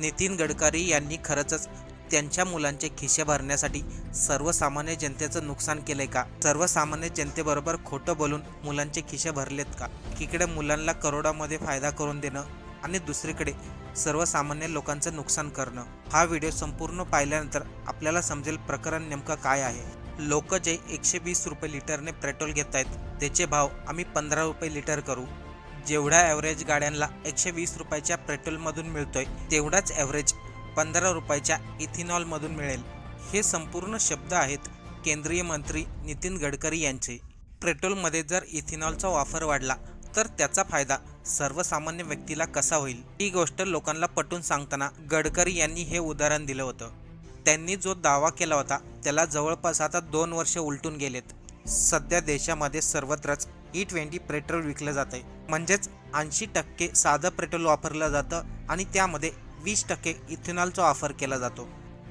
नितीन गडकरी यांनी खरंच त्यांच्या मुलांचे खिसे भरण्यासाठी सर्वसामान्य जनतेचं नुकसान केलंय का? सर्वसामान्य जनतेबरोबर खोटं बोलून मुलांचे खिसे भरलेत का? एकीकडे मुलांना करोडामध्ये फायदा करून देणं आणि दुसरीकडे सर्वसामान्य लोकांचं नुकसान करणं. हा व्हिडिओ संपूर्ण पाहिल्यानंतर आपल्याला समजेल प्रकरण नेमकं काय आहे. लोक जे एकशे वीस रुपये लिटरने पेट्रोल घेत आहेत त्याचे भाव आम्ही पंधरा रुपये लिटर करू. जेवढ्या ॲव्हरेज गाड्यांना एकशे वीस रुपयाच्या पेट्रोलमधून मिळतोय तेवढाच ॲव्हरेज पंधरा रुपयाच्या इथिनॉलमधून मिळेल. हे संपूर्ण शब्द आहेत केंद्रीय मंत्री नितीन गडकरी यांचे. पेट्रोलमध्ये जर इथिनॉलचा वापर वाढला तर त्याचा फायदा सर्वसामान्य व्यक्तीला कसा होईल? ही गोष्ट लोकांना पटून सांगताना गडकरी यांनी हे उदाहरण दिलं होतं. त्यांनी जो दावा केला होता त्याला जवळपास आता दोन वर्ष उलटून गेलेत. सध्या देशामध्ये सर्वत्रच ई ट्वेंटी पेट्रोल विकलं जातं आहे म्हणजेच ऐंशी टक्के साधं पेट्रोल वापरलं जातं आणि त्यामध्ये वीस टक्के इथेनॉलचा वापर केला जातो.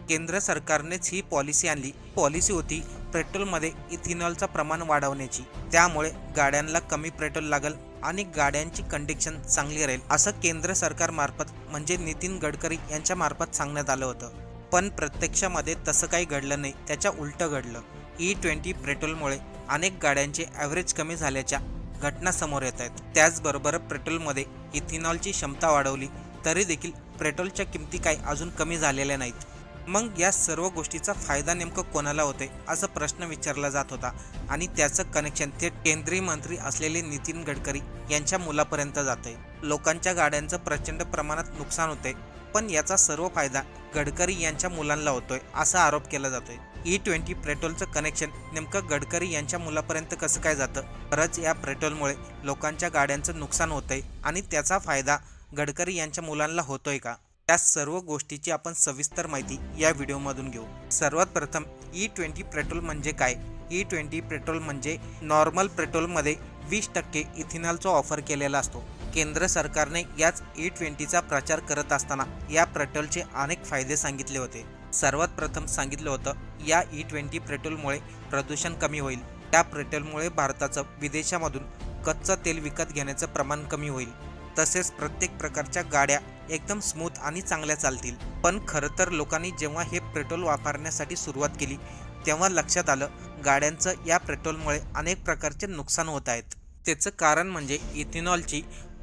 केंद्र सरकारनेच ही पॉलिसी आणली. पॉलिसी होती पेट्रोलमध्ये इथेनॉलचं प्रमाण वाढवण्याची. त्यामुळे गाड्यांना कमी पेट्रोल लागेल आणि गाड्यांची कंडिशन चांगली राहील असं केंद्र सरकारमार्फत म्हणजे नितीन गडकरी यांच्यामार्फत सांगण्यात आलं होतं. पण प्रत्यक्षामध्ये तसं काही घडलं नाही त्याच्या उलटं घडलं. ई ट्वेंटी पेट्रोलमुळे अनेक गाड्यांचे ॲव्हरेज कमी झाल्याच्या घटना समोर येत आहेत. त्याचबरोबर पेट्रोलमध्ये इथेनॉलची क्षमता वाढवली तरी देखील पेट्रोलच्या किमती काही अजून कमी झालेल्या नाहीत. मग या सर्व गोष्टीचा फायदा नेमकं कोणाला होते असा प्रश्न विचारला जात होता आणि त्याचं कनेक्शन थेट केंद्रीय मंत्री असलेले नितीन गडकरी यांच्या मुलापर्यंत जाते लोकांच्या गाड्यांचं प्रचंड प्रमाणात नुकसान होते पण याचा सर्व फायदा गडकरी यांच्या मुलांना होतोय असा आरोप केला जातोय. ई ट्वेंटी पेट्रोलचं कनेक्शन नेमकं गडकरी यांच्या मुलापर्यंत कसं काय जातं? खरंच या पेट्रोलमुळे लोकांच्या गाड्यांचं नुकसान होतंय आणि त्याचा फायदा गडकरी यांच्या मुलांना होतोय का? त्या सर्व गोष्टीची आपण सविस्तर माहिती या व्हिडिओमधून घेऊ. सर्वात प्रथम ई ट्वेंटी पेट्रोल म्हणजे काय? ई ट्वेंटी पेट्रोल म्हणजे नॉर्मल पेट्रोलमध्ये वीस टक्के इथेनॉलचा ऑफर केलेला असतो. केंद्र सरकारने याच ई ट्वेंटीचा प्रचार करत असताना या पेट्रोलचे अनेक फायदे सांगितले होते. सर्वात प्रथम सांगितलं होतं या e ई ट्वेंटी पेट्रोलमुळे प्रदूषण कमी होईल. त्या पेट्रोलमुळे भारताचं विदेशामधून कच्चं तेल विकत घेण्याचं प्रमाण कमी होईल. तसेच प्रत्येक प्रकारच्या गाड्या एकदम स्मूथ आणि चांगल्या चालतील. पण खरं तर लोकांनी जेव्हा हे पेट्रोल वापरण्यासाठी सुरुवात केली तेव्हा लक्षात आलं गाड्यांचं या पेट्रोलमुळे अनेक प्रकारचे नुकसान होत आहेत. त्याचं कारण म्हणजे इथेनॉलची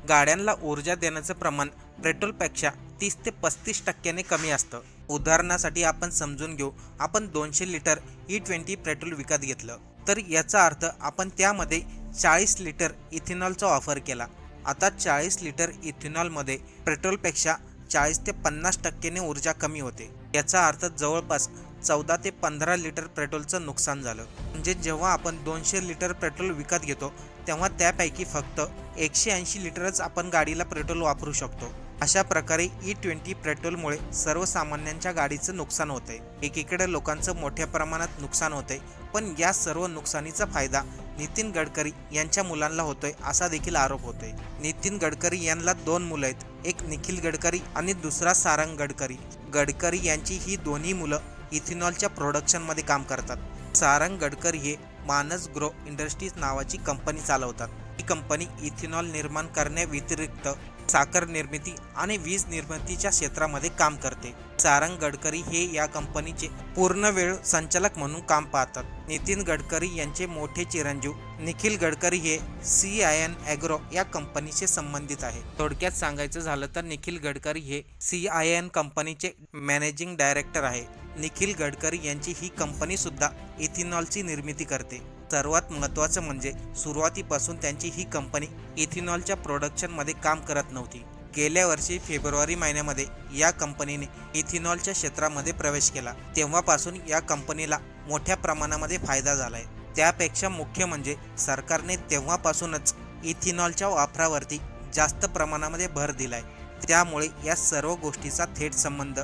गाड्यांना ऊर्जा देण्याचं प्रमाण पेट्रोलपेक्षा तीस ते पस्तीस टक्क्याने कमी असतं. उदाहरणासाठी आपण समजून घेऊ आपण दोनशे litre e E twenty petrol विकत घेतलं. तर याचा अर्थ आपण त्यामध्ये चाळीस लिटर इथेनॉलचा वापर केला. आता चाळीस लिटर इथेनॉलमध्ये पेट्रोलपेक्षा चाळीस ते पन्नास टक्क्याने ऊर्जा कमी होते. याचा अर्थ जवळपास चौदा ते पंधरा लिटर पेट्रोलचं नुकसान झालं. म्हणजे जेव्हा आपण दोनशे लिटर पेट्रोल विकत घेतो तेव्हा त्यापैकी फक्त एकशे ऐंशी लिटरच आपण गाडीला पेट्रोल वापरू शकतो. अशा प्रकारे e ई ट्वेंटी पेट्रोलमुळे सर्वसामान्यांच्या गाडीचं नुकसान होतंय. एकीकडे लोकांचं मोठ्या प्रमाणात नुकसान होतंय पण या सर्व नुकसानीचा फायदा नितीन गडकरी यांच्या मुलांना होतोय असा देखील आरोप होतोय. नितीन गडकरी यांना दोन मुलं आहेत एक निखिल गडकरी आणि दुसरा सारंग गडकरी. गडकरी यांची ही दोन्ही मुलं इथेनॉलच्या प्रोडक्शनमध्ये काम करतात. सारंग गडकरी हे मानस ग्रो इंडस्ट्रीज नावाची कंपनी चालवतात. ही कंपनी इथेनॉल निर्माण करण्याव्यतिरिक्त साखर निर्मिती आणि वीज निर्मितीच्या क्षेत्रामध्ये काम करते. सारंग गडकरी हे या कंपनीचे पूर्ण वेळ संचालक म्हणून काम पाहतात. नितीन गडकरी यांचे मोठे चिरंजीव निखिल गडकरी हे सी आय एन ॲग्रो या कंपनीशी संबंधित आहे. थोडक्यात सांगायचं झालं तर निखिल गडकरी हे सी आय एन कंपनीचे मॅनेजिंग डायरेक्टर आहे. निखिल गडकरी यांची ही कंपनी सुद्धा इथेनॉलची निर्मिती करते. सर्वात महत्त्वाचं म्हणजे सुरुवातीपासून त्यांची ही कंपनी इथेनॉलच्या प्रोडक्शनमध्ये काम करत नव्हती. गेल्या वर्षी फेब्रुवारी महिन्यामध्ये या कंपनीने इथेनॉलच्या क्षेत्रामध्ये प्रवेश केला. तेव्हापासून या कंपनीला मोठ्या प्रमाणामध्ये फायदा झाला आहे त्यापेक्षा मुख्य म्हणजे सरकारने तेव्हापासूनच इथेनॉलच्या वापरावरती जास्त प्रमाणामध्ये भर दिलाय. त्यामुळे या सर्व गोष्टीचा थेट संबंध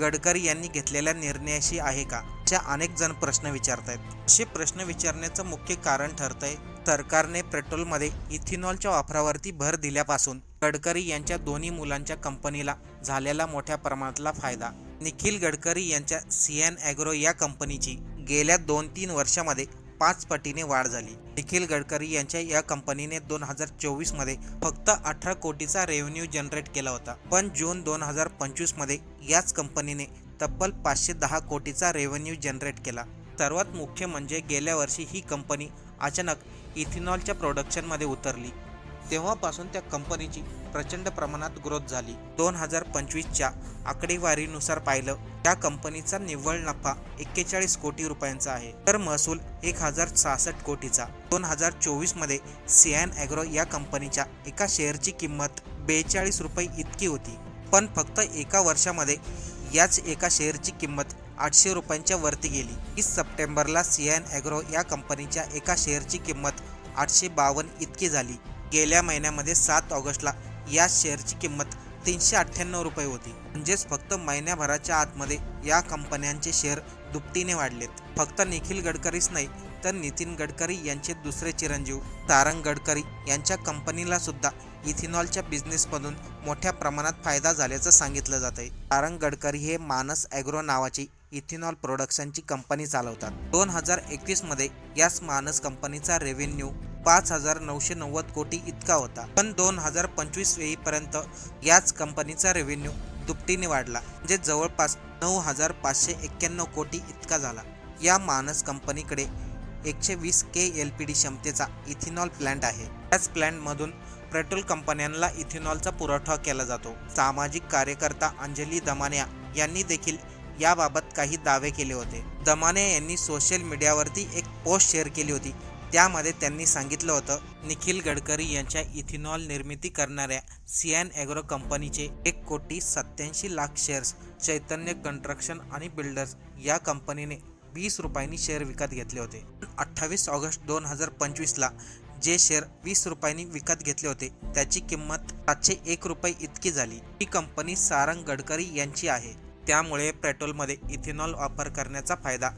गडकरी यांनी घेतलेल्या निर्णयाशी आहे का? च्या अनेक जण प्रश्न विचारत आहेत असे प्रश्न विचारण्याचं मुख्य कारण ठरतंय सरकारने पेट्रोलमध्ये इथेनॉलच्या वापरावरती भर दिल्यापासून गडकरी यांच्या दोन्ही मुलांच्या कंपनीला झालेला मोठ्या प्रमाणातला फायदा. निखिल गडकरी यांच्या सी एन ॲग्रो या कंपनीची गेल्या दोन तीन वर्षामध्ये पाच पटीने वाढ झाली. निखिल गडकरी यांच्या या कंपनीने दोन हजार चोवीसमध्ये फक्त अठरा कोटीचा रेव्हेन्यू जनरेट केला होता. पण जून दोन हजार पंचवीसमध्ये याच कंपनीने तब्बल पाचशे दहा कोटीचा रेव्हेन्यू जनरेट केला. सर्वात मुख्य म्हणजे गेल्या वर्षी ही कंपनी अचानक इथेनॉलच्या प्रोडक्शनमध्ये उतरली. तेव्हापासून त्या कंपनीची प्रचंड प्रमाणात ग्रोथ झाली. दोन हजार पंचवीसच्या आकडेवारीनुसार पाहिलं त्या कंपनीचा निव्वळ नफा एक्केचाळीस कोटी रुपयांचा आहे. तर महसूल एक हजार सहासष्ट कोटीचा. दोन हजार चोवीसमध्ये सियान ॲग्रो या कंपनीच्या एका शेअरची किंमत बेचाळीस रुपये इतकी होती. पण फक्त एका वर्षामध्ये याच एका शेअरची किंमत आठशे रुपयांच्या वरती गेली. तीस सप्टेंबरला सियान ॲग्रो या कंपनीच्या एका शेअरची किंमत आठशे बावन्न इतकी झाली. गेल्या महिन्यामध्ये सात ऑगस्टला या शेअरची किंमत तीनशे अठ्ठ्याण्णव रुपये होती. म्हणजेच फक्त महिन्याभराच्या आतमध्ये या कंपन्यांचे शेअर दुपटीने वाढलेत. फक्त निखिल गडकरीच नाही तर नितीन गडकरी यांचे दुसरे चिरंजीव तारंग गडकरी यांच्या कंपनीला सुद्धा इथेनॉलच्या बिझनेसमधून मोठ्या प्रमाणात फायदा झाल्याचं सांगितलं जात आहे तारंग गडकरी हे मानस ॲग्रो नावाची इथेनॉल प्रोडक्शनची कंपनी चालवतात. दोन हजार एकवीसमध्ये याच मानस कंपनीचा रेव्हेन्यू पाच हजार नऊशे नव्वद कोटी इतका होता. पण दोन हजार पंचवीस वेळीपर्यंत याच कंपनीचा रेव्हेन्यू दुपटीने वाढला. म्हणजे जवळपास नऊ हजार पाचशे एक्क्याण्णव कोटी इतका झाला. या मानस कंपनीकडे एकशे वीस के एल पी डी क्षमतेचा इथेनॉल प्लॅन्ट आहे. त्याच प्लॅन्टमधून पेट्रोल कंपन्यांना इथेनॉलचा पुरवठा केला जातो. सामाजिक कार्यकर्ता अंजली दमानिया यांनी देखील याबाबत काही दावे केले होते. दमाने यांनी सोशल मीडियावरती एक पोस्ट शेअर केली होती. त्यामध्ये त्यांनी सांगितलं होतं निखिल गडकरी यांच्या इथेनॉल निर्मिती करणाऱ्या सियान ॲग्रो कंपनीचे एक कोटी सत्याऐंशी लाख शेअर्स चैतन्य कन्स्ट्रक्शन आणि बिल्डर्स या कंपनीने वीस रुपयांनी शेअर विकत घेतले होते. अठ्ठावीस ऑगस्ट दोन हजार पंचवीसला जे शेअर वीस रुपयांनी विकत घेतले होते त्याची किंमत सातशे एक रुपये इतकी झाली. ही कंपनी सारंग गडकरी यांची आहे. त्यामुळे पेट्रोलमध्ये इथेनॉल वापर करण्याचा फायदा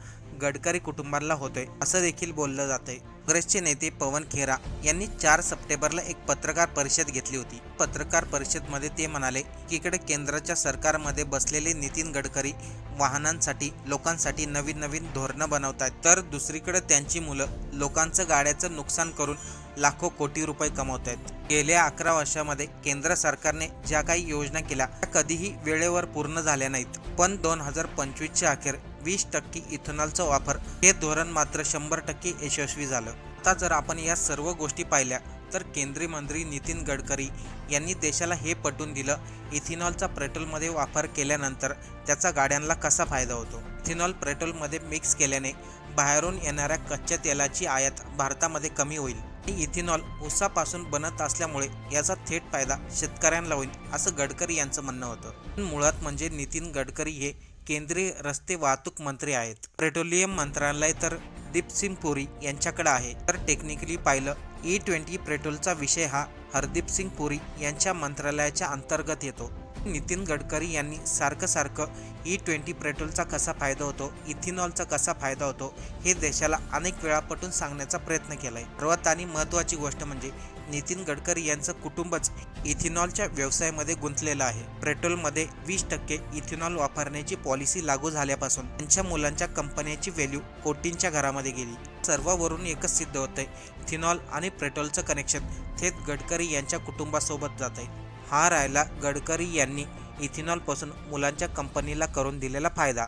गडकरी कुटुंबाला होतोय असं देखील बोललं जातंय. काँग्रेसचे नेते पवन खेरा यांनी चार सप्टेंबरला एक पत्रकार परिषद घेतली होती. पत्रकार परिषदमध्ये ते म्हणाले की इकडे केंद्राच्या सरकारमध्ये बसलेले नितीन गडकरी वाहनांसाठी लोकांसाठी नवीन नवीन धोरणं बनवतात तर दुसरीकडे त्यांची मुलं लोकांचं गाड्याचं नुकसान करून लाखो कोटी रुपये कमवत आहेत गेल्या अकरा वर्षामध्ये केंद्र सरकारने ज्या काही योजना केल्या त्या कधीही वेळेवर पूर्ण झाल्या नाहीत. पण दोन हजार पंचवीसच्या अखेर वीस टक्के इथेनॉलचा वापर. हे धोरण मात्र शंभर टक्के यशस्वी झालं. आता जर आपण या सर्व गोष्टी पाहिल्या तर केंद्रीय मंत्री नितीन गडकरी यांनी देशाला हे पटवून दिलं इथेनॉलचा पेट्रोलमध्ये वापर केल्यानंतर त्याचा गाड्यांना कसा फायदा होतो? इथेनॉल पेट्रोलमध्ये मिक्स केल्याने बाहेरून येणाऱ्या कच्च्या तेलाची आयात भारतामध्ये कमी होईल. आणि इथेनॉल उसापासून बनत असल्यामुळे याचा थेट फायदा शेतकऱ्यांना होईल असं गडकरी यांचं म्हणणं होतं. पण मुळात म्हणजे नितीन गडकरी हे केंद्रीय रस्ते वाहतूक मंत्री आहेत. पेट्रोलियम मंत्रालय तर दीपसिंग पुरी यांच्याकडे आहे. तर टेक्निकली पाहिलं e ई ट्वेंटी पेट्रोलचा विषय हा हरदीप सिंग पुरी यांच्या मंत्रालयाच्या अंतर्गत येतो. नितीन गडकरी यांनी सारखं सारखं ई ट्वेंटी पेट्रोलचा कसा फायदा होतो इथेनॉलचा कसा फायदा होतो हे देशाला अनेक वेळा पटून सांगण्याचा प्रयत्न केला आहे सर्वात आणि महत्त्वाची गोष्ट म्हणजे नितीन गडकरी यांचं कुटुंबच इथेनॉलच्या व्यवसायामध्ये गुंतलेलं आहे. पेट्रोलमध्ये वीस टक्के इथेनॉल वापरण्याची पॉलिसी लागू झाल्यापासून त्यांच्या मुलांच्या कंपन्याची व्हॅल्यू कोटींच्या घरामध्ये गेली. सर्वावरून एकच सिद्ध होतंय इथेनॉल आणि पेट्रोलचं कनेक्शन थेट गडकरी यांच्या कुटुंबासोबत जात आहे हा राहिला गडकरी यांनी इथेनॉलपासून मुलांच्या कंपनीला करून दिलेला फायदा.